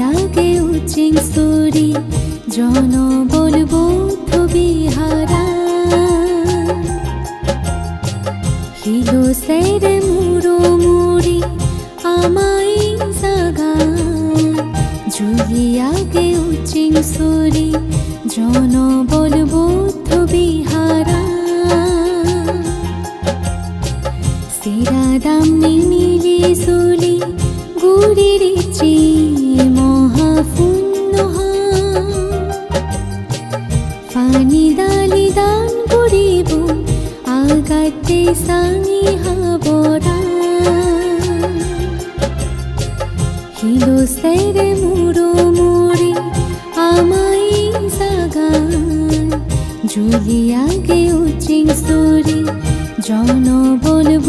জুলিয়াগে উচিং সুরি জন বলব বিহারা। হিলো সেরে মুড়ো মুড়ি আমাই জাগা। জুলিয়াগে উচিং সুরি জন বলব বিহারা। আগাতে সাঙি হাবরা হিলো সেরে মুড়ো মুড়ি আমাই জাগান জুলিয়াগে উচিং সুরি জন বলব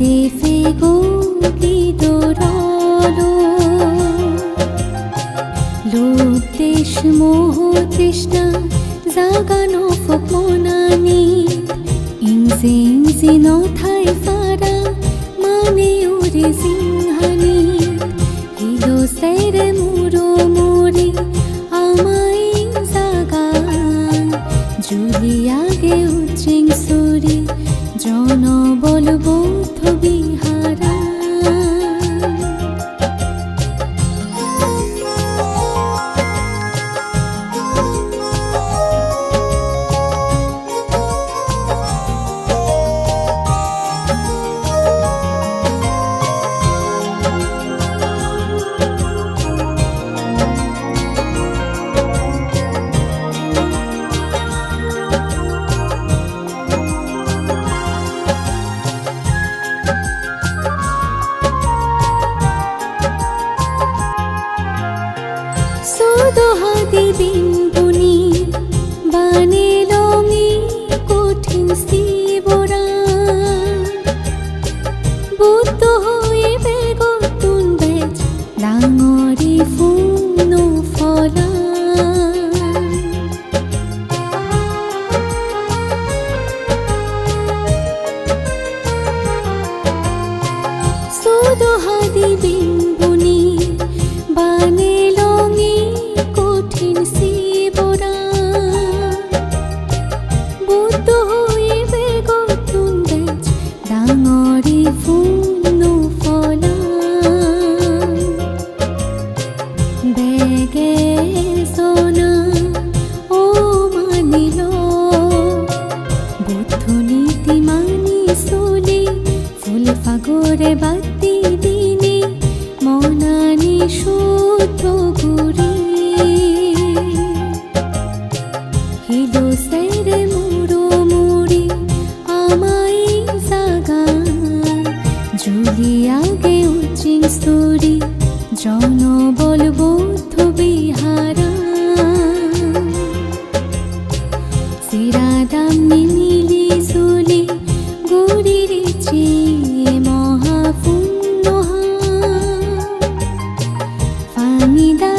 নিদে ফেগো গিদরলো লোক দেশ মোহ তৃষ্ণা জাগানো ফকমনানি ইংজে ইংজি নথাই ফারা মুরো ডাঙরি যদি আগে উচিং স্তরী জনবল বৌদ্ধ বিহারা সিরাদামনি নীলি জুলি গৌরীর চেয়ে মহাপুণ্য ফানিদা